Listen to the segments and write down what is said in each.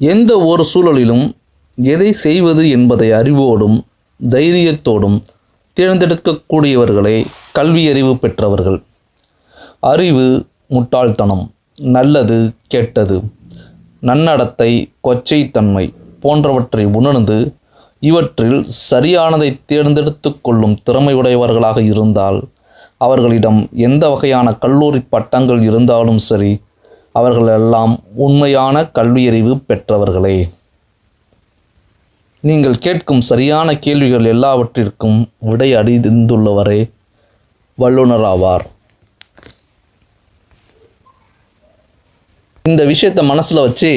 எந்த ஒரு சூழலிலும் எதை செய்வது என்பதை அறிவோடும் தைரியத்தோடும் தேர்ந்தெடுக்கக்கூடியவர்களே கல்வியறிவு பெற்றவர்கள். அறிவு முட்டாள்தனம் நல்லது கெட்டது நன்னடத்தை கொச்சைத்தன்மை போன்றவற்றை உணர்ந்து இவற்றில் சரியானதை தேர்ந்தெடுத்து கொள்ளும் திறமையுடையவர்களாக இருந்தால் அவர்களிடம் எந்த வகையான கல்லூரி பட்டங்கள் இருந்தாலும் சரி அவர்களெல்லாம் உண்மையான கல்வியறிவு பெற்றவர்களே. நீங்கள் கேட்கும் சரியான கேள்விகள் எல்லாவற்றிற்கும் விடை அறிந்துள்ளவரே வல்லுனராவார். இந்த விஷயத்தை மனசில் வச்சு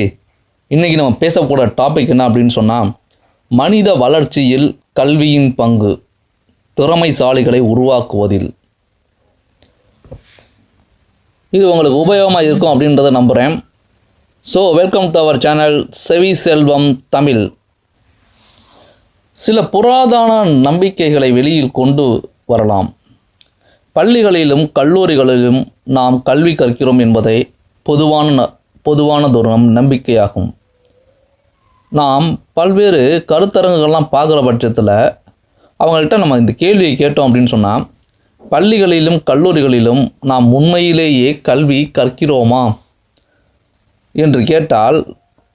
இன்றைக்கி நம்ம பேசக்கூட டாபிக் என்ன அப்படின்னு சொன்னால் மனித வளர்ச்சியில் கல்வியின் பங்கு திறமைசாலிகளை உருவாக்குவதில். இது உங்களுக்கு உபயோகமாக இருக்கும் அப்படின்றத நம்புகிறேன் so welcome to our channel Sevi Selvam Tamil. சில புராதன நம்பிக்கைகளை வெளியில் கொண்டு வரலாம். பள்ளிகளிலும் கல்லூரிகளிலும் நாம் கல்வி கற்கிறோம் என்பதை பொதுவான ந- பொதுவானதொரு நம் நம்பிக்கையாகும். நாம் பல்வேறு கருத்தரங்குகள்லாம் பார்க்குற பட்சத்தில் அவங்கள்ட்ட நம்ம இந்த கேள்வியை கேட்டோம் அப்படின்னு சொன்னால் பள்ளிகளிலும் கல்லூரிகளிலும் நாம் உண்மையிலேயே கல்வி கற்கிறோமா? என்று கேட்டால்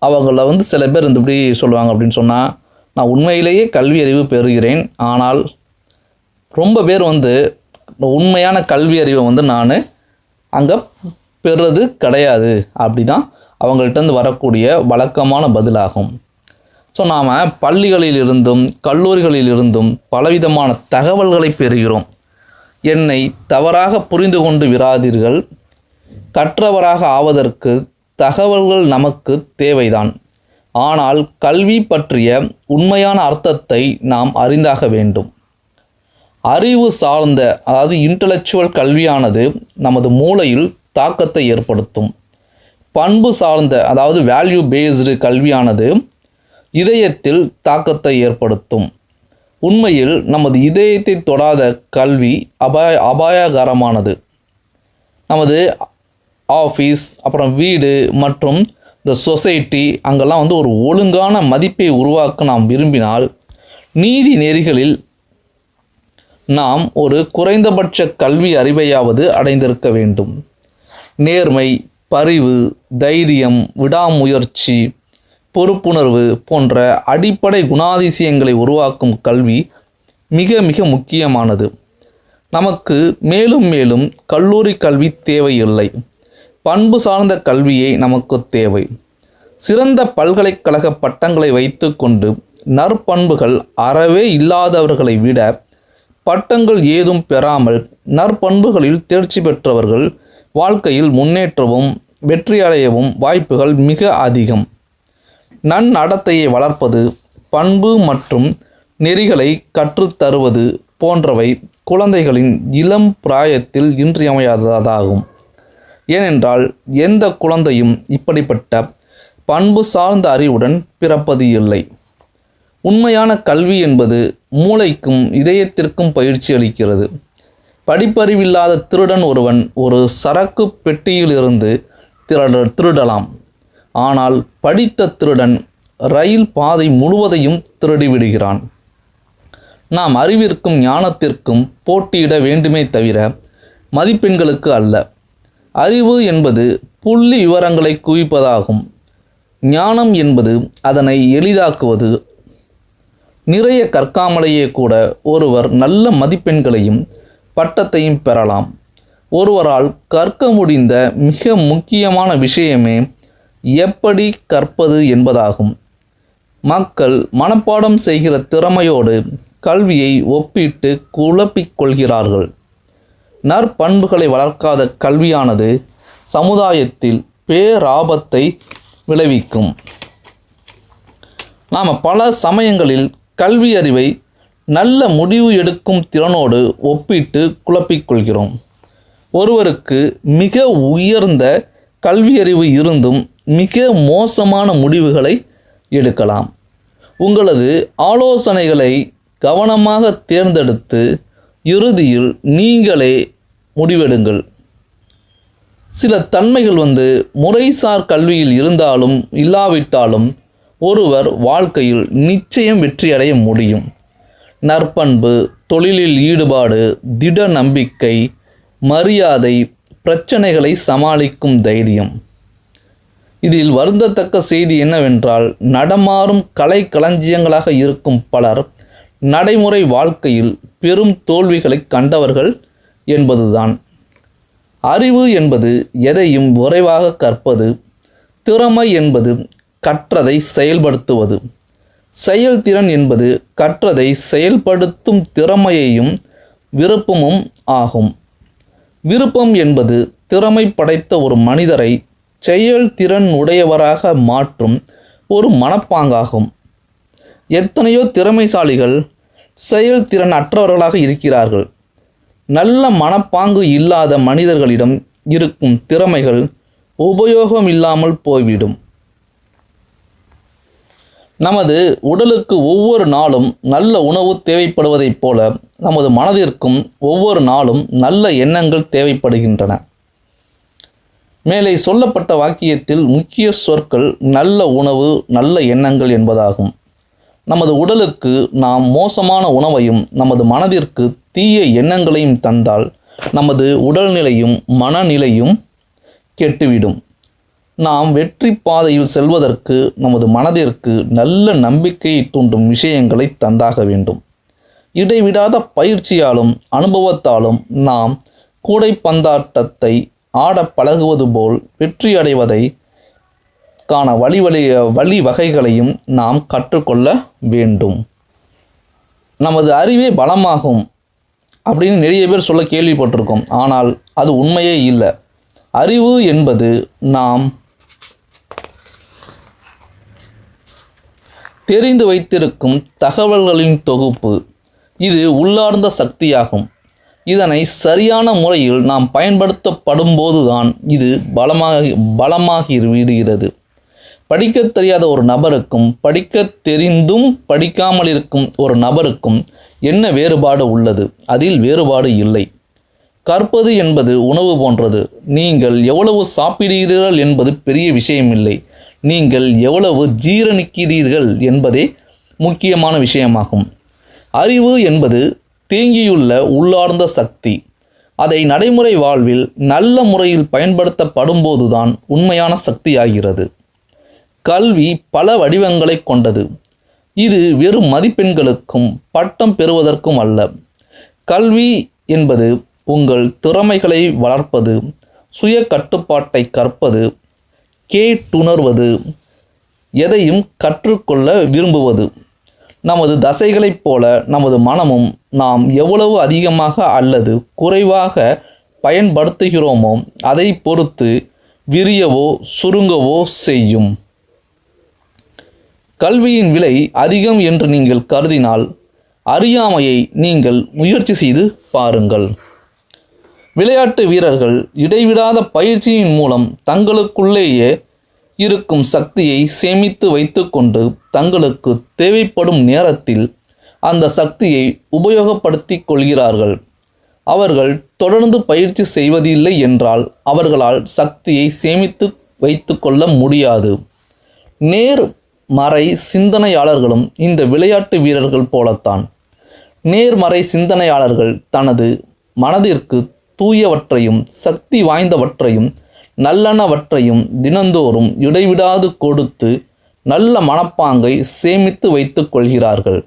அவங்கள வந்து சில பேர் இந்த இப்படி சொல்லுவாங்க அப்படின்னு சொன்னால் நான் உண்மையிலேயே கல்வி அறிவு பெறுகிறேன். ஆனால் ரொம்ப பேர் வந்து உண்மையான கல்வி அறிவை வந்து நான் அங்கே பெறுறது கிடையாது. அப்படி தான் அவங்கள்ட்டேருந்து வரக்கூடிய வழக்கமான பதிலாகும். ஸோ நாம் பள்ளிகளிலிருந்தும் கல்லூரிகளிலிருந்தும் பலவிதமான தகவல்களை பெறுகிறோம். என்னை தவறாக புரிந்து கொண்டு விராதீர்கள் கற்றவராக ஆவதற்கு தகவல்கள் நமக்கு தேவைதான். ஆனால் கல்வி பற்றிய உண்மையான அர்த்தத்தை நாம் அறிந்தாக வேண்டும். அறிவு சார்ந்த அதாவது இன்டலெக்சுவல் கல்வியானது நமது மூளையில் தாக்கத்தை ஏற்படுத்தும். பண்பு சார்ந்த அதாவது வேல்யூ பேஸ்டு கல்வியானது இதயத்தில் தாக்கத்தை ஏற்படுத்தும். உண்மையில் நமது இதயத்தை தொடாத கல்வி அபாய அபாயகரமானது. நமது ஆஃபீஸ் அப்புறம் வீடு மற்றும் இந்த சொசைட்டி அங்கெல்லாம் வந்து ஒரு ஒழுங்கான மதிப்பை உருவாக்க நாம் விரும்பினால் நீதி நெறிகளில் நாம் ஒரு குறைந்தபட்ச கல்வி அறிவையாவது அடைந்திருக்க வேண்டும். நேர்மை பரிவு தைரியம் விடாமுயற்சி பொறுப்புணர்வு போன்ற அடிப்படை குணாதிசயங்களை உருவாக்கும் கல்வி மிக மிக முக்கியமானது. நமக்கு மேலும் மேலும் கல்லூரி கல்வி தேவையில்லை பண்பு சார்ந்த கல்வியே நமக்கு தேவை. சிறந்த பல்கலைக்கழக பட்டங்களை வைத்துக்கொண்டு நற்பண்புகள் அறவே இல்லாதவர்களை விட பட்டங்கள் ஏதும் பெறாமல் நற்பண்புகளில் தேர்ச்சி பெற்றவர்கள் வாழ்க்கையில் முன்னேற்றவும் வெற்றியடையவும் வாய்ப்புகள் மிக அதிகம். நன்னடத்தையை வளர்ப்பது பண்பு மற்றும் நெறிகளை கற்றுத்தருவது போன்றவை குழந்தைகளின் இளம் பிராயத்தில் இன்றியமையாததாகும். ஏனென்றால் எந்த குழந்தையும் இப்படிப்பட்ட பண்பு சார்ந்த அறிவுடன் பிறப்பது இல்லை. உண்மையான கல்வி என்பது மூளைக்கும் இதயத்திற்கும் பயிற்சி அளிக்கிறது. படிப்பறிவில்லாத திருடன் ஒருவன் ஒரு சரக்கு பெட்டியிலிருந்து திருட திருடலாம். ஆனால் படித்த திருடன் ரயில் பாதை முழுவதையும் திருடிவிடுகிறான் நாம் அறிவிற்கும் ஞானத்திற்கும் போட்டியிட வேண்டுமே தவிர மதிப்பெண்களுக்கு அல்ல. அறிவு என்பது புள்ளி விவரங்களை குவிப்பதாகும். ஞானம் என்பது அதனை எளிதாக்குவது. நிறைய கற்காமலேயே கூட ஒருவர் நல்ல மதிப்பெண்களையும் பட்டத்தையும் பெறலாம். ஒருவரால் கற்க முடிந்த மிக முக்கியமான விஷயமே எப்படி கற்பது என்பதாகும். மக்கள் மனப்பாடம் செய்கிற திறமையோடு கல்வியை ஒப்பிட்டு குழப்பிக் கொள்கிறார்கள். நற்பண்புகளை வளர்க்காத கல்வியானது சமுதாயத்தில் பேராபத்தை விளைவிக்கும். நாம் பல சமயங்களில் கல்வி அறிவை நல்ல முடிவு எடுக்கும் திறனோடு ஒப்பிட்டு குழப்பிக்கொள்கிறோம் ஒருவருக்கு மிக உயர்ந்த கல்வியறிவு இருந்தும் மிக மோசமான முடிவுகளை எடுக்கலாம். உங்களது ஆலோசனைகளை கவனமாக தேர்ந்தெடுத்து இறுதியில் நீங்களே முடிவெடுங்கள். சில தன்மைகள் வந்து முறைசார் கல்வியில் இருந்தாலும் இல்லாவிட்டாலும் ஒருவர் வாழ்க்கையில் நிச்சயம் வெற்றியடைய முடியும். நற்பண்பு தொழிலில் ஈடுபாடு திட நம்பிக்கை மரியாதை பிரச்சனைகளை சமாளிக்கும் தைரியம். இதில் வருந்தத்தக்க செய்தி என்னவென்றால் நடமாறும் கலை களஞ்சியங்களாக இருக்கும் பலர் நடைமுறை வாழ்க்கையில் பெரும் தோல்விகளை கண்டவர்கள் என்பதுதான். அறிவு என்பது எதையும் விரைவாக கற்பது திறமை என்பது கற்றதை செயல்படுத்துவது. செயல்திறன் என்பது கற்றதை செயல்படுத்தும் திறமையையும் விருப்பமும் ஆகும். விருப்பம் என்பது திறமை படைத்த ஒரு மனிதரை செயல்திறன் உடையவராக மாற்றும் ஒரு மனப்பாங்காகும். எத்தனையோ திறமைசாலிகள் செயல்திறன் அற்றவர்களாக இருக்கிறார்கள். நல்ல மனப்பாங்கு இல்லாத மனிதர்களிடம் இருக்கும் திறமைகள் உபயோகம் இல்லாமல் போய்விடும். நமது உடலுக்கு ஒவ்வொரு நாளும் நல்ல உணவு தேவைப்படுவதைப் போல நமது மனதிற்கும் ஒவ்வொரு நாளும் நல்ல எண்ணங்கள் தேவைப்படுகின்றன. மேலே சொல்லப்பட்ட வாக்கியத்தில் முக்கிய சொற்கள் நல்ல உணவு நல்ல எண்ணங்கள் என்பதாகும். நமது உடலுக்கு நாம் மோசமான உணவையும் நமது மனதிற்கு தீய எண்ணங்களையும் தந்தால் நமது உடல்நிலையும் மனநிலையும் கெட்டுவிடும். நாம் வெற்றி பாதையில் செல்வதற்கு நமது மனதிற்கு நல்ல நம்பிக்கையை தூண்டும் விஷயங்களை தந்தாக வேண்டும். இடைவிடாத பயிற்சியாலும் அனுபவத்தாலும் நாம் கூடைப்பந்தாட்டத்தை ஆடப் பழகுவது போல் வெற்றி அடைவதை காண வழி வழி வழி வகைகளையும் நாம் கற்றுக்கொள்ள வேண்டும். நமது அறிவே பலமாகும் அப்படின்னு நிறைய பேர் சொல்ல கேள்விப்பட்டிருக்கோம். ஆனால் அது உண்மையே இல்லை. அறிவு என்பது நாம் தெரிந்து வைத்திருக்கும் தகவல்களின் தொகுப்பு. இது உள்ளார்ந்த சக்தியாகும். இதனை சரியான முறையில் நாம் பயன்படுத்தப்படும் போதுதான் இது பலமாகி பலமாகி விடுகிறது படிக்கத் தெரியாத ஒரு நபருக்கும் படிக்கத் தெரிந்தும் படிக்காமல் இருக்கும் ஒரு நபருக்கும் என்ன வேறுபாடு உள்ளது? அதில் வேறுபாடு இல்லை. கற்பது என்பது உணவு போன்றது. நீங்கள் எவ்வளவு சாப்பிடுகிறீர்கள் என்பது பெரிய விஷயமில்லை. நீங்கள் எவ்வளவு ஜீரணிக்கிறீர்கள் என்பதே முக்கியமான விஷயமாகும். அறிவு என்பது தேங்கியுள்ள உள்ளார்ந்த சக்தி. அதை நடைமுறை வாழ்வில் நல்ல முறையில் பயன்படுத்தப்படும் போதுதான் உண்மையான சக்தியாகிறது. கல்வி பல வடிவங்களை கொண்டது. இது வெறும் மதிப்பெண்களுக்கும் பட்டம் பெறுவதற்கும் அல்ல. கல்வி என்பது உங்கள் திறமைகளை வளர்ப்பது சுய கட்டுப்பாட்டை கற்பது கேட்டுணர்வது எதையும் கற்றுக்கொள்ள விரும்புவது. நமது தசைகளைப் போல நமது மனமும் நாம் எவ்வளவு அதிகமாக அல்லது குறைவாக பயன்படுத்துகிறோமோ அதை பொறுத்து விரியவோ சுருங்கவோ செய்யும். கல்வியின் விலை அதிகம் என்று நீங்கள் கருதினால் அறியாமையை நீங்கள் முயற்சி செய்து பாருங்கள். விளையாட்டு வீரர்கள் இடைவிடாத பயிற்சியின் மூலம் தங்களுக்குள்ளேயே இருக்கும் சக்தியை சேமித்து வைத்துக்கொண்டு தங்களுக்கு தேவைப்படும் நேரத்தில் அந்த சக்தியை உபயோகப்படுத்தி கொள்கிறார்கள். அவர்கள் தொடர்ந்து பயிற்சி செய்வதில்லை என்றால் அவர்களால் சக்தியை சேமித்து வைத்து கொள்ள முடியாது. நேர் மறை சிந்தனையாளர்களும் இந்த விளையாட்டு வீரர்கள் போலத்தான். நேர்மறை சிந்தனையாளர்கள் தனது மனதிற்கு தூயவற்றையும் சக்தி வாய்ந்தவற்றையும் நல்லனவற்றையும் தினந்தோறும் இடைவிடாது கொடுத்து நல்ல மனப்பாங்கை சேமித்து வைத்து கொள்கிறார்கள்.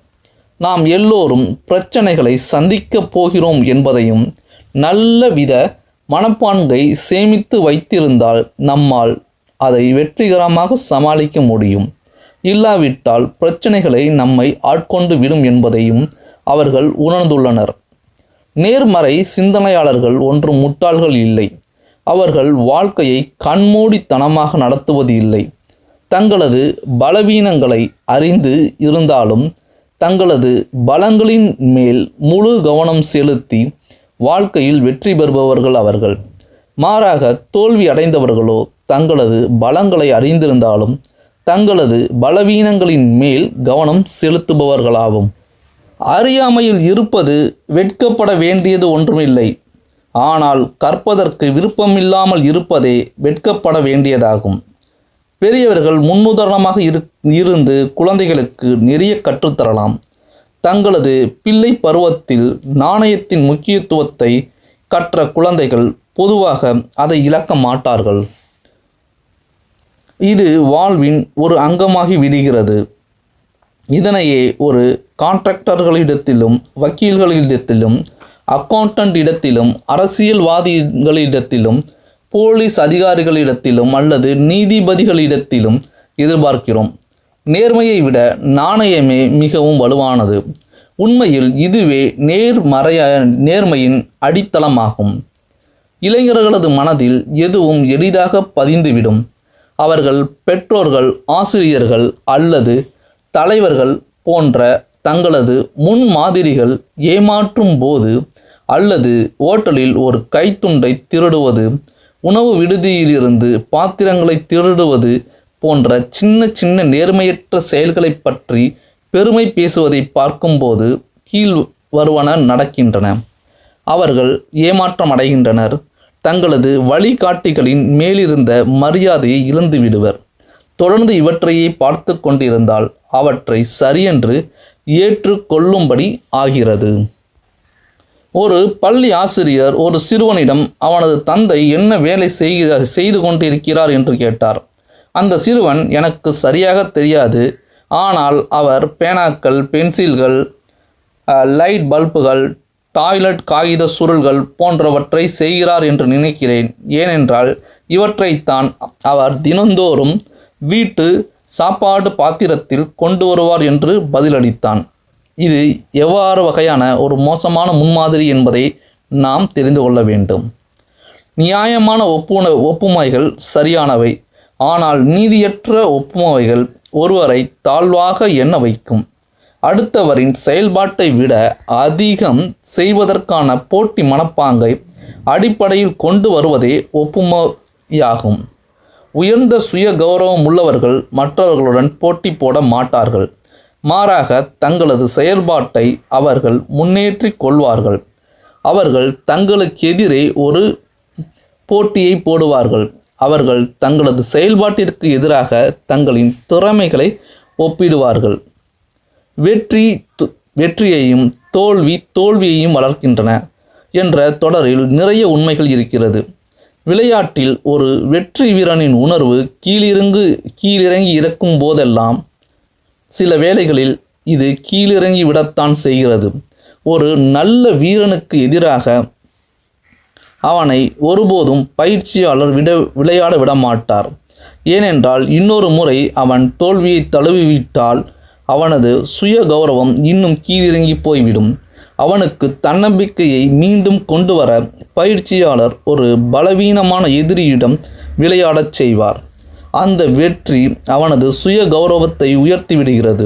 நாம் எல்லோரும் பிரச்சனைகளை சந்திக்கப் போகிறோம் என்பதையும் நல்ல வித மனப்பான்கை சேமித்து வைத்திருந்தால் நம்மால் அதை வெற்றிகரமாக சமாளிக்க முடியும். இல்லாவிட்டால் பிரச்சனைகளை நம்மை ஆட்கொண்டு விடும் என்பதையும் அவர்கள் உணர்ந்துள்ளனர். நேர்மறை சிந்தனையாளர்கள் ஒன்றும் முட்டாள்கள் இல்லை. அவர்கள் வாழ்க்கையை கண்மூடித்தனமாக நடத்துவது இல்லை தங்களது பலவீனங்களை அறிந்து இருந்தாலும் தங்களது பலங்களின் மேல் முழு கவனம் செலுத்தி வாழ்க்கையில் வெற்றி பெறுபவர்கள் அவர்கள். மாறாக தோல்வி அடைந்தவர்களோ தங்களது பலங்களை அறிந்திருந்தாலும் தங்களது பலவீனங்களின் மேல் கவனம் செலுத்துபவர்களாகும் அறியாமையில் இருப்பது வெட்கப்பட வேண்டியது ஒன்றுமில்லை. ஆனால் கற்பதற்கு விருப்பமில்லாமல் இருப்பதே வெட்கப்பட வேண்டியதாகும். பெரியவர்கள் முன்னுதாரணமாக இரு இருந்து குழந்தைகளுக்கு நிறைய கற்றுத்தரலாம். தங்களது பிள்ளை பருவத்தில் நாணயத்தின் முக்கியத்துவத்தை கற்ற குழந்தைகள் பொதுவாக அதை இழக்க மாட்டார்கள். இது வாழ்வின் ஒரு அங்கமாகி விடுகிறது. இதனையே ஒரு கான்ட்ராக்டர்களிடத்திலும் வக்கீல்களிடத்திலும் அக்கௌண்டன்ட் இடத்திலும் அரசியல்வாதிகளிடத்திலும் போலீஸ் அதிகாரிகளிடத்திலும் அல்லது நீதிபதிகளிடத்திலும் எதிர்பார்க்கிறோம். நேர்மையை விட நாணயமே மிகவும் வலுவானது. உண்மையில் இதுவே நேர்மறைய நேர்மையின் அடித்தளமாகும். இளைஞர்களது மனதில் எதுவும் எளிதாக பதிந்துவிடும். அவர்கள் பெற்றோர்கள் ஆசிரியர்கள் அல்லது தலைவர்கள் போன்ற தங்களது முன்மாதிரிகள் ஏமாற்றும் போது அல்லது ஓட்டலில் ஒரு கைத்துண்டை திருடுவது உணவு விடுதியிலிருந்து பாத்திரங்களை திருடுவது போன்ற சின்ன சின்ன நேர்மையற்ற செயல்களை பற்றி பெருமை பேசுவதை பார்க்கும்போது கீழ் வருவன நடக்கின்றன. அவர்கள் ஏமாற்றம் அடைகின்றனர். தங்களது வழிகாட்டிகளின் மேலிருந்த மரியாதையை இழந்து விடுவர் தொடர்ந்து இவற்றையே பார்த்து கொண்டிருந்தால் அவற்றை சரியென்று ஏற்றுக்கொள்ளும்படி ஆகிறது. ஒரு பள்ளி ஆசிரியர் ஒரு சிறுவனிடம் அவனது தந்தை என்ன வேலை செய்கிறார் செய்து கொண்டிருக்கிறார்? என்று கேட்டார். அந்த சிறுவன் எனக்கு சரியாக தெரியாது. ஆனால் அவர் பேனாக்கள் பென்சில்கள் லைட் பல்புகள் டாய்லெட் காகித சுருள்கள் போன்றவற்றை செய்கிறார் என்று நினைக்கிறேன். ஏனென்றால் இவற்றைத்தான் அவர் தினந்தோறும் வீட்டு சாப்பாடு பாத்திரத்தில் கொண்டு வருவார் என்று பதிலளித்தான். இது எவ்வாறு வகையான ஒரு மோசமான முன்மாதிரி என்பதை நாம் தெரிந்து கொள்ள வேண்டும். நியாயமான ஒப்புண ஒப்புமைகள் சரியானவை. ஆனால் நீதியற்ற ஒப்புமைகள் ஒருவரை தாழ்வாக எண்ண வைக்கும். அடுத்தவரின் செயல்பாட்டை விட அதிகம் செய்வதற்கான போட்டி மனப்பாங்கை அடிப்படையில் கொண்டு வருவதே ஒப்புமையாகும். உயர்ந்த சுய கௌரவம் உள்ளவர்கள் மற்றவர்களுடன் போட்டி போட மாட்டார்கள். மாறாக தங்களது செயல்பாட்டை அவர்கள் முன்னேற்றி கொள்வார்கள். அவர்கள் தங்களுக்கு எதிரே ஒரு போட்டியை போடுவார்கள். அவர்கள் தங்களது செயல்பாட்டிற்கு எதிராக தங்களின் திறமைகளை ஒப்பிடுவார்கள். வெற்றி வெற்றியையும் தோல்வி தோல்வியையும் வளர்க்கின்றன என்ற தொடரில் நிறைய உண்மைகள் இருக்கிறது. விளையாட்டில் ஒரு வெற்றி வீரனின் உணர்வு கீழிறங்கு கீழிறங்கி இறக்கும் போதெல்லாம் சில வேளைகளில் இது கீழிறங்கி விடத்தான் செய்கிறது. ஒரு நல்ல வீரனுக்கு எதிராக அவனை ஒருபோதும் பயிற்சியாளர் விட விளையாட விடமாட்டார். ஏனென்றால் இன்னொரு முறை அவன் தோல்வியை தழுவிவிட்டால் அவனது சுய கௌரவம் இன்னும் கீழிறங்கி போய்விடும். அவனுக்கு தன்னம்பிக்கையை மீண்டும் கொண்டு வர பயிற்சியாளர் ஒரு பலவீனமான எதிரியிடம் விளையாடச் செய்வார். அந்த வெற்றி அவனது சுய கௌரவத்தை உயர்த்தி விடுகிறது.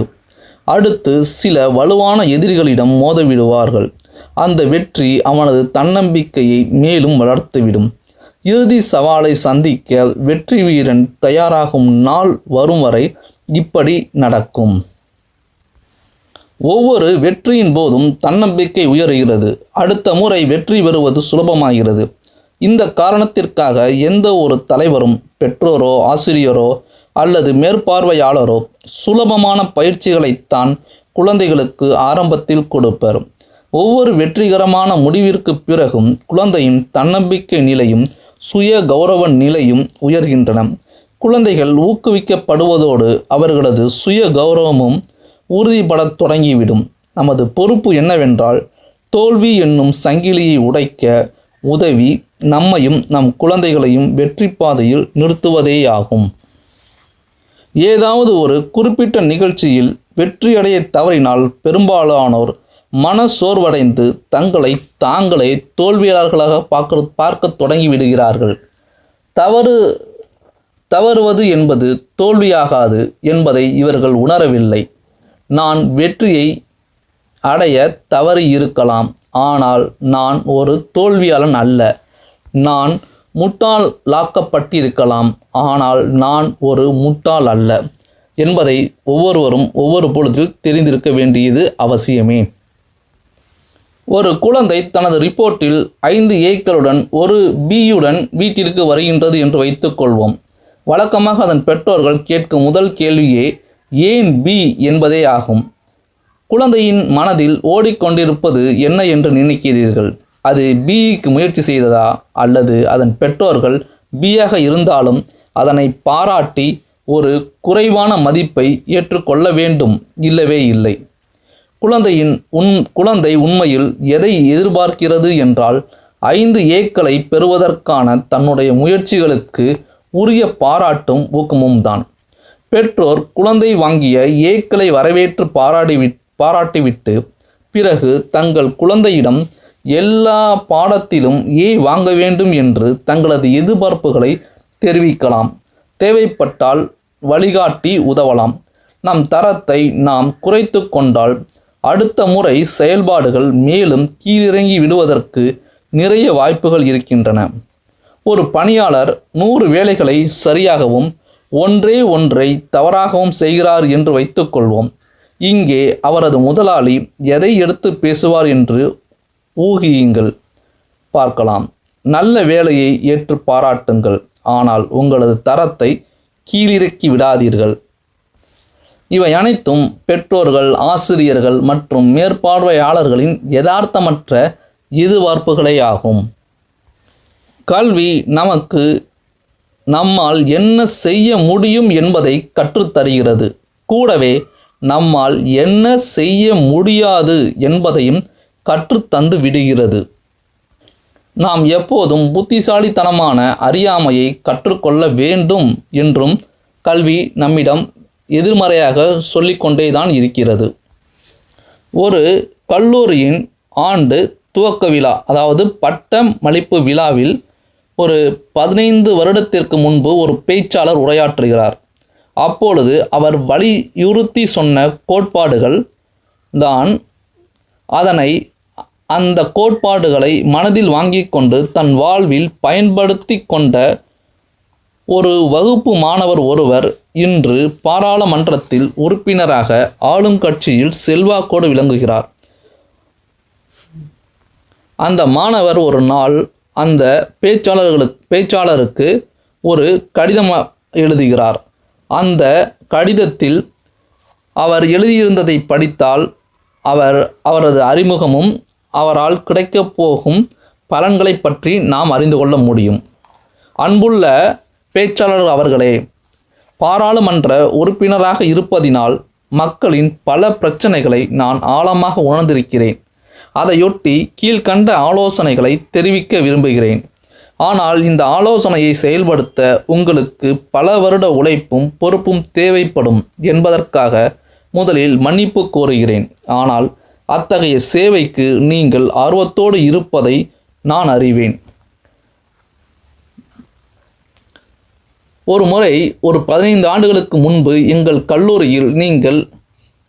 அடுத்து சில வலுவான எதிரிகளிடம் மோதவிடுவார்கள். அந்த வெற்றி அவனது தன்னம்பிக்கையை மேலும் வளர்த்துவிடும். இறுதி சவாலை சந்திக்க வெற்றி வீரன் தயாராகும் நாள் வரும் வரை இப்படி நடக்கும். ஒவ்வொரு வெற்றியின் போதும் தன்னம்பிக்கை உயருகிறது. அடுத்த முறை வெற்றி பெறுவது சுலபமாகிறது. இந்த காரணத்திற்காக எந்த ஒரு தலைவரும் பெற்றோரோ ஆசிரியரோ அல்லது மேற்பார்வையாளரோ சுலபமான பயிற்சிகளைத்தான் குழந்தைகளுக்கு ஆரம்பத்தில் கொடுப்பர். ஒவ்வொரு வெற்றிகரமான முடிவிற்கு பிறகும் குழந்தையின் தன்னம்பிக்கை நிலையும் சுய கௌரவ நிலையும் உயர்கின்றன. குழந்தைகள் ஊக்குவிக்கப்படுவதோடு அவர்களது சுய கௌரவமும் உறுதிப்படத் தொடங்கிவிடும். நமது பொறுப்பு என்னவென்றால் தோல்வி என்னும் சங்கிலியை உடைக்க உதவி நம்மையும் நம் குழந்தைகளையும் வெற்றி பாதையில் நிறுத்துவதேயாகும். ஏதாவது ஒரு குறிப்பிட்ட நிகழ்ச்சியில் வெற்றியடைய தவறினால் பெரும்பாலானோர் மன சோர்வடைந்து தங்களை தாங்களே தோல்வியாளர்களாக பார்க்க பார்க்க தொடங்கிவிடுகிறார்கள். தவறு தவறுவது என்பது தோல்வியாகாது என்பதை இவர்கள் உணரவில்லை. நான் வெற்றியை அடைய தவறி இருக்கலாம். ஆனால் நான் ஒரு தோல்வியாளன் அல்ல. நான் முட்டாளாக்கப்பட்டிருக்கலாம் ஆனால் நான் ஒரு முட்டாள் அல்ல என்பதை ஒவ்வொருவரும் ஒவ்வொரு பொழுதில் தெரிந்திருக்க வேண்டியது அவசியமே. ஒரு குழந்தை தனது ரிப்போர்ட்டில் ஐந்து ஏக்களுடன் ஒரு பியுடன் வீட்டிற்கு வருகின்றது என்று வைத்துக்கொள்வோம். வழக்கமாக அதன் பெற்றோர்கள் கேட்கும் முதல் கேள்வியே ஏன் பி என்பதே ஆகும். குழந்தையின் மனதில் ஓடிக்கொண்டிருப்பது என்ன என்று நினைக்கிறீர்கள்? அது பிக்கு முயற்சி செய்ததா? அல்லது அதன் பெற்றோர்கள் பியாக இருந்தாலும் அதனை பாராட்டி ஒரு குறைவான மதிப்பை ஏற்றுக்கொள்ள வேண்டும்? இல்லவே இல்லை. குழந்தையின் உன் குழந்தை உண்மையில் எதை எதிர்பார்க்கிறது என்றால் ஐந்து ஏக்களை பெறுவதற்கான தன்னுடைய முயற்சிகளுக்கு உரிய பாராட்டும் ஊக்கமும் தான் பெற்றோர் குழந்தை வாங்கிய ஏக்களை வரவேற்று பாராடி பாராட்டிவிட்டு பிறகு தங்கள் குழந்தையிடம் எல்லா பாடத்திலும் ஏ வாங்க வேண்டும் என்று தங்களது எதிர்பார்ப்புகளை தெரிவிக்கலாம். தேவைப்பட்டால் வழிகாட்டி உதவலாம். நம் தரத்தை நாம் குறைத்து கொண்டால் அடுத்த முறை செயல்பாடுகள் மேலும் கீழிறங்கி விடுவதற்கு நிறைய வாய்ப்புகள் இருக்கின்றன. ஒரு பணியாளர் நூறு வேலைகளை சரியாகவும் ஒன்றே ஒன்றை தவறாகவும் செய்கிறார் என்று வைத்துக்கொள்வோம். இங்கே அவரது முதலாளி எதை எடுத்து பேசுவார் என்று ஊகியுங்கள். பார்க்கலாம். நல்ல வேலையை ஏற்று பாராட்டுங்கள். ஆனால் உங்களது தரத்தை கீழிறக்கி விடாதீர்கள். இவை அனைத்தும் பெற்றோர்கள் ஆசிரியர்கள் மற்றும் மேற்பார்வையாளர்களின் யதார்த்தமற்ற எதிர்பார்ப்புகளே ஆகும் கல்வி நமக்கு நம்மால் என்ன செய்ய முடியும் என்பதை கற்றுத்தருகிறது. கூடவே நம்மால் என்ன செய்ய முடியாது என்பதையும் கற்றுத்தந்து விடுகிறது. நாம் எப்போதும் புத்திசாலித்தனமான அறியாமையை கற்றுக்கொள்ள வேண்டும் என்றும் கல்வி நம்மிடம் எதிர்மறையாக சொல்லிக்கொண்டே தான் இருக்கிறது. ஒரு கல்லூரியின் ஆண்டு துவக்க விழா அதாவது பட்டம் மளிப்பு விழாவில் ஒரு பதினைந்து வருடத்திற்கு முன்பு ஒரு பேச்சாளர் உரையாற்றுகிறார். அப்பொழுது அவர் வலியுறுத்தி சொன்ன கோட்பாடுகள் தான் அதனை அந்த கோட்பாடுகளை மனதில் வாங்கிக் கொண்டு தன் வாழ்வில் பயன்படுத்தி கொண்ட ஒரு வகுப்பு மாணவர் ஒருவர் இன்று பாராளுமன்றத்தில் உறுப்பினராக ஆளும் கட்சியில் செல்வாக்கோடு விளங்குகிறார். அந்த மாணவர் ஒரு நாள் அந்த பேச்சாளர்களுக்கு பேச்சாளருக்கு ஒரு கடிதம் எழுதுகிறார். அந்த கடிதத்தில் அவர் எழுதியிருந்ததை படித்தால் அவர் அவரது அறிமுகமும் அவரால் கிடைக்கப் போகும் பலன்களை பற்றி நாம் அறிந்து கொள்ள முடியும். அன்புள்ள பேச்சாளர் அவர்களே பாராளுமன்ற உறுப்பினராக இருப்பதினால் மக்களின் பல பிரச்சனைகளை நான் ஆழமாக உணர்ந்திருக்கிறேன். அதையொட்டி கீழ்கண்ட ஆலோசனைகளை தெரிவிக்க விரும்புகிறேன். ஆனால் இந்த ஆலோசனையை செயல்படுத்த உங்களுக்கு பல வருட உழைப்பும் பொறுப்பும் தேவைப்படும் என்பதற்காக முதலில் மன்னிப்பு கோருகிறேன். ஆனால் அத்தகைய சேவைக்கு நீங்கள் ஆர்வத்தோடு இருப்பதை நான் அறிவேன். ஒரு முறை ஒரு பதினைந்து ஆண்டுகளுக்கு முன்பு எங்கள் கல்லூரியில் நீங்கள்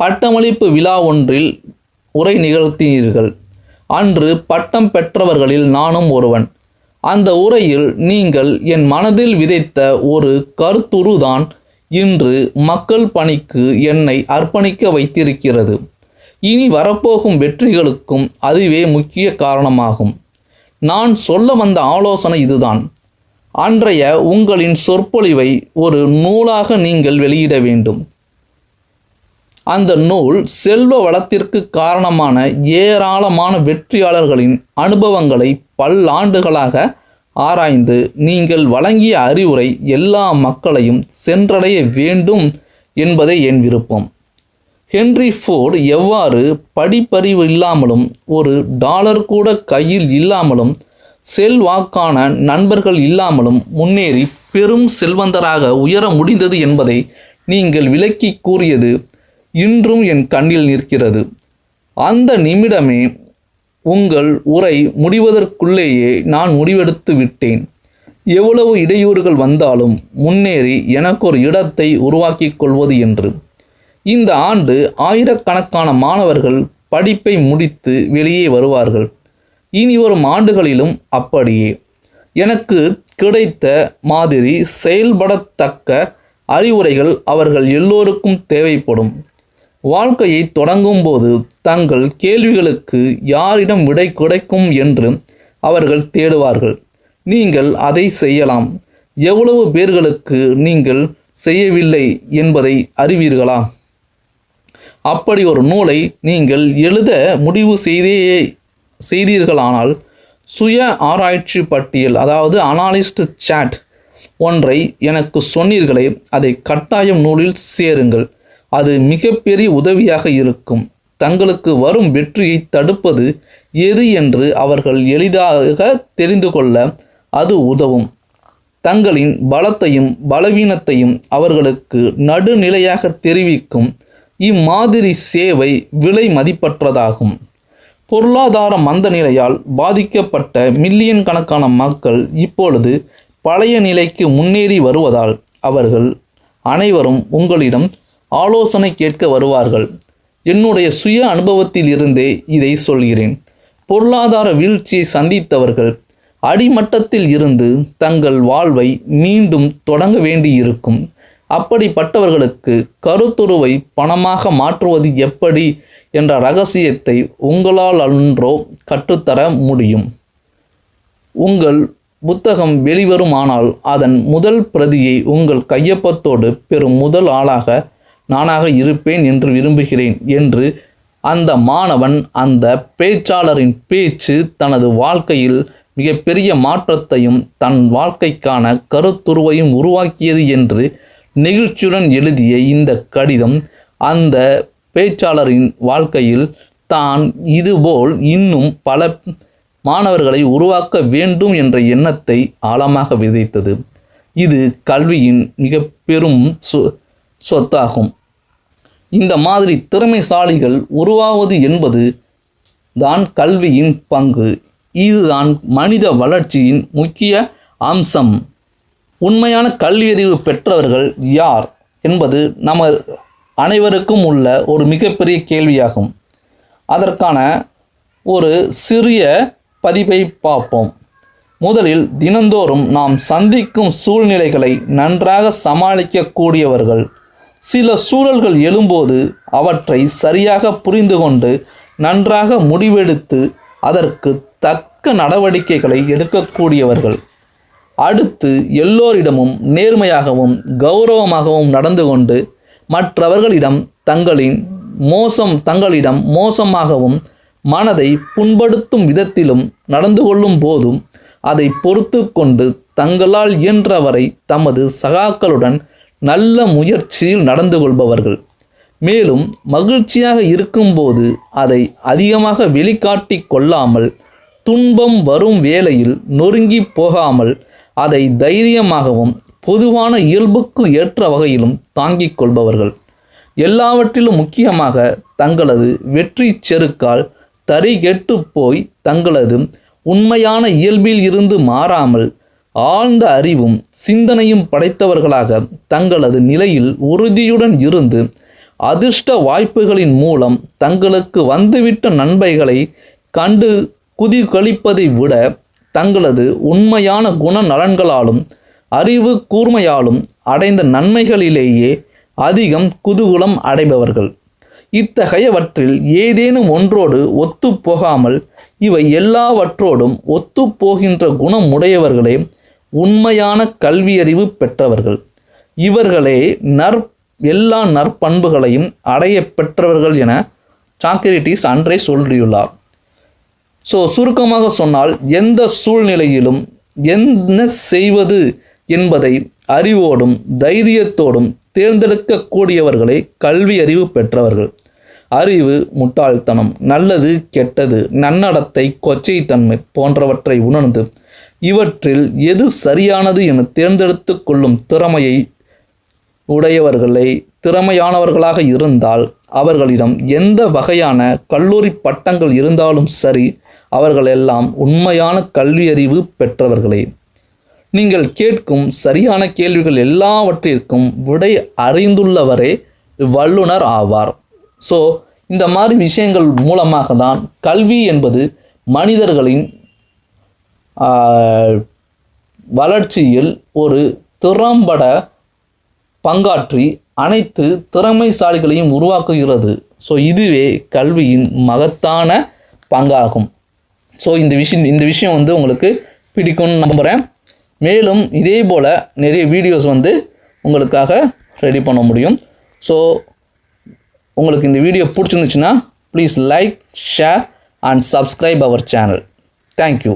பட்டமளிப்பு விழா ஒன்றில் உரை நிகழ்த்தினீர்கள். அன்று பட்டம் பெற்றவர்களில் நானும் ஒருவன். அந்த உரையில் நீங்கள் என் மனதில் விதைத்த ஒரு கருத்துருதான் இன்று மக்கள் பணிக்கு என்னை அர்ப்பணிக்க வைத்திருக்கிறது. இனி வரப்போகும் வெற்றிகளுக்கும் அதுவே முக்கிய காரணமாகும். நான் சொல்ல வந்த ஆலோசனை இதுதான். அன்றைய உங்களின் சொற்பொழிவை ஒரு நூலாக நீங்கள் வெளியிட வேண்டும். அந்த நூல் செல்வ வளத்திற்கு காரணமான ஏராளமான வெற்றியாளர்களின் அனுபவங்களை பல்லாண்டுகளாக ஆராய்ந்து நீங்கள் வழங்கிய அறிவுரை எல்லா மக்களையும் சென்றடைய வேண்டும் என்பதே என் விருப்பம். ஹென்றி ஃபோர்டு எவ்வாறு படிப்பறிவு இல்லாமலும் ஒரு டாலர் கூட கையில் இல்லாமலும் செல்வாக்கான நண்பர்கள் இல்லாமலும் முன்னேறி பெரும் செல்வந்தராக உயர முடிந்தது என்பதை நீங்கள் விளக்கி கூறியது இன்றும் என் கண்ணில் நிற்கிறது. அந்த நிமிடமே உங்கள் உரை முடிவதற்குள்ளேயே நான் முடிவெடுத்து விட்டேன். எவ்வளவு இடையூறுகள் வந்தாலும் முன்னேறி எனக்கு ஒரு இடத்தை உருவாக்கிக் கொள்வது என்று. இந்த ஆண்டு ஆயிரக்கணக்கான மாணவர்கள் படிப்பை முடித்து வெளியே வருவார்கள். இனி வரும் ஆண்டுகளிலும் அப்படியே. எனக்கு கிடைத்த மாதிரி செயல்படத்தக்க அறிவுரைகள் அவர்கள் எல்லோருக்கும் தேவைப்படும். வாழ்க்கையை தொடங்கும்போது தங்கள் கேள்விகளுக்கு யாரிடம் விடை கிடைக்கும் என்று அவர்கள் தேடுவார்கள். நீங்கள் அதை செய்யலாம். எவ்வளவு பேர்களுக்கு நீங்கள் செய்யவில்லை என்பதை அறிவீர்களா? அப்படி ஒரு நூலை நீங்கள் எழுத முடிவு செய்தே செய்தீர்களானால் சுய ஆராய்ச்சி பட்டியல் அதாவது அனாலிஸ்ட் சாட் ஒன்றை எனக்கு சொன்னீர்களே அதை கட்டாயம் நூலில் சேருங்கள். அது மிகப்பெரிய உதவியாக இருக்கும். தங்களுக்கு வரும் வெற்றியை தடுப்பது எது என்று அவர்கள் எளிதாக தெரிந்து கொள்ள அது உதவும். தங்களின் பலத்தையும் பலவீனத்தையும் அவர்களுக்கு நடுநிலையாக தெரிவிக்கும் இம்மாதிரி சேவை விலை மதிப்பற்றதாகும். பொருளாதார மந்த நிலையால் பாதிக்கப்பட்ட மில்லியன் கணக்கான மக்கள் இப்பொழுது பழைய நிலைக்கு முன்னேறி வருவதால் அவர்கள் அனைவரும் உங்களிடம் ஆலோசனை கேட்க வருவார்கள். என்னுடைய சுய அனுபவத்தில் இருந்தே இதை சொல்கிறேன். பொருளாதார வீழ்ச்சியை சந்தித்தவர்கள் அடிமட்டத்தில் இருந்து தங்கள் வாழ்வை மீண்டும் தொடங்க வேண்டியிருக்கும். அப்படிப்பட்டவர்களுக்கு கருத்துருவை பணமாக மாற்றுவது எப்படி என்ற ரகசியத்தை உங்களால் அன்றோ கற்றுத்தர முடியும். உங்கள் புத்தகம் வெளிவருமானால் அதன் முதல் பிரதியை உங்கள் கையொப்பத்தோடு பெறும் முதல் ஆளாக நானாக இருப்பேன் என்று விரும்புகிறேன் என்று அந்த மாணவன் அந்த பேச்சாளரின் பேச்சு தனது வாழ்க்கையில் மிகப்பெரிய மாற்றத்தையும் தன் வாழ்க்கைக்கான கருத்துருவையும் உருவாக்கியது என்று நெகிழ்ச்சியுடன் எழுதிய இந்த கடிதம் அந்த பேச்சாளரின் வாழ்க்கையில் தான் இதுபோல் இன்னும் பல மாணவர்களை உருவாக்க வேண்டும் என்ற எண்ணத்தை ஆழமாக விதைத்தது. இது கல்வியின் மிக பெரும் சொ சொத்தாகும். இந்த மாதிரி திறமைசாலிகள் உருவாவது என்பது தான் கல்வியின் பங்கு. இதுதான் மனித வளர்ச்சியின் முக்கிய அம்சம். உண்மையான கல்வியறிவு பெற்றவர்கள் யார் என்பது நம்ம அனைவருக்கும் உள்ள ஒரு மிகப்பெரிய கேள்வியாகும். அதற்கான ஒரு சிறிய பதிவை பார்ப்போம். முதலில் தினந்தோறும் நாம் சந்திக்கும் சூழ்நிலைகளை நன்றாக சமாளிக்கக்கூடியவர்கள் சில சூழல்கள் எழும்போது அவற்றை சரியாக புரிந்து கொண்டு நன்றாக முடிவெடுத்து அதற்கு தக்க நடவடிக்கைகளை எடுக்கக்கூடியவர்கள். அடுத்து எல்லோரிடமும் நேர்மையாகவும் கௌரவமாகவும் நடந்து கொண்டு மற்றவர்களிடம் தங்களின் மோசம் தங்களிடம் மோசமாகவும் மனதை புண்படுத்தும் விதத்திலும் நடந்து கொள்ளும் போதும் அதை பொறுத்து கொண்டு தங்களால் இயன்றவரை தமது சகாக்களுடன் நல்ல முயற்சியில் நடந்து கொள்பவர்கள். மேலும் மகிழ்ச்சியாக இருக்கும்போது அதை அதிகமாக வெளிக்காட்டி கொள்ளாமல் துன்பம் வரும் வேளையில் நொறுங்கி போகாமல் அதை தைரியமாகவும் பொதுவான இயல்புக்கு ஏற்ற வகையிலும் தாங்கிக் கொள்பவர்கள். எல்லாவற்றிலும் முக்கியமாக தங்களது வெற்றி செருக்கால் தறி கெட்டு போய் தங்களது உண்மையான இயல்பில் இருந்து மாறாமல் ஆழ்ந்த அறிவும் சிந்தனையும் படைத்தவர்களாக தங்களது நிலையில் உறுதியுடன் இருந்து அதிர்ஷ்ட வாய்ப்புகளின் மூலம் தங்களுக்கு வந்துவிட்ட நன்மைகளை கண்டு குதிகளிப்பதை விட தங்களது உண்மையான குணநலன்களாலும் அறிவு கூர்மையாலும் அடைந்த நன்மைகளிலேயே அதிகம் குதூகுலம் அடைபவர்கள். இத்தகையவற்றில் ஏதேனும் ஒன்றோடு ஒத்துப்போகாமல் இவை எல்லாவற்றோடும் ஒத்துப்போகின்ற குணம் உடையவர்களே உண்மையான கல்வியறிவு பெற்றவர்கள். இவர்களே நற் எல்லா நற்பண்புகளையும் அடைய பெற்றவர்கள் என சாக்ரட்டிஸ் அன்றே சொல்லியுள்ளார் ஸோ சுருக்கமாக சொன்னால் எந்த சூழ்நிலையிலும் என்ன செய்வது என்பதை அறிவோடும் தைரியத்தோடும் தேர்ந்தெடுக்கக்கூடியவர்களே கல்வி அறிவு பெற்றவர்கள். அறிவு முட்டாள்தனம் நல்லது கெட்டது நன்னடத்தை கொச்சைத்தன்மை போன்றவற்றை உணர்ந்து இவற்றில் எது சரியானது என தேர்ந்தெடுத்து கொள்ளும் திறமையை உடையவர்களை திறமையானவர்களாக இருந்தால் அவர்களிடம் எந்த வகையான கல்லூரி பட்டங்கள் இருந்தாலும் சரி அவர்கள் எல்லாம் உண்மையான கல்வியறிவு பெற்றவர்களே. நீங்கள் கேட்கும் சரியான கேள்விகள் எல்லாவற்றிற்கும் விடை அறிந்துள்ளவரே வல்லுனர் ஆவார். ஸோ இந்த மாதிரி விஷயங்கள் மூலமாக தான் கல்வி என்பது மனிதர்களின் வளர்ச்சியில் ஒரு திறம்பட பங்காற்றி அனைத்து திறமைசாலிகளையும் உருவாக்குகிறது. ஸோ இதுவே கல்வியின் மகத்தான பங்காகும். ஸோ இந்த விஷயம் இந்த விஷயம் வந்து உங்களுக்கு பிடிக்கும்னு நம்புகிறேன் மேலும் இதே போல் நிறைய வீடியோஸ் வந்து உங்களுக்காக ரெடி பண்ண முடியும். ஸோ உங்களுக்கு இந்த வீடியோ பிடிச்சிருந்துச்சுன்னா please like share and subscribe our channel thank you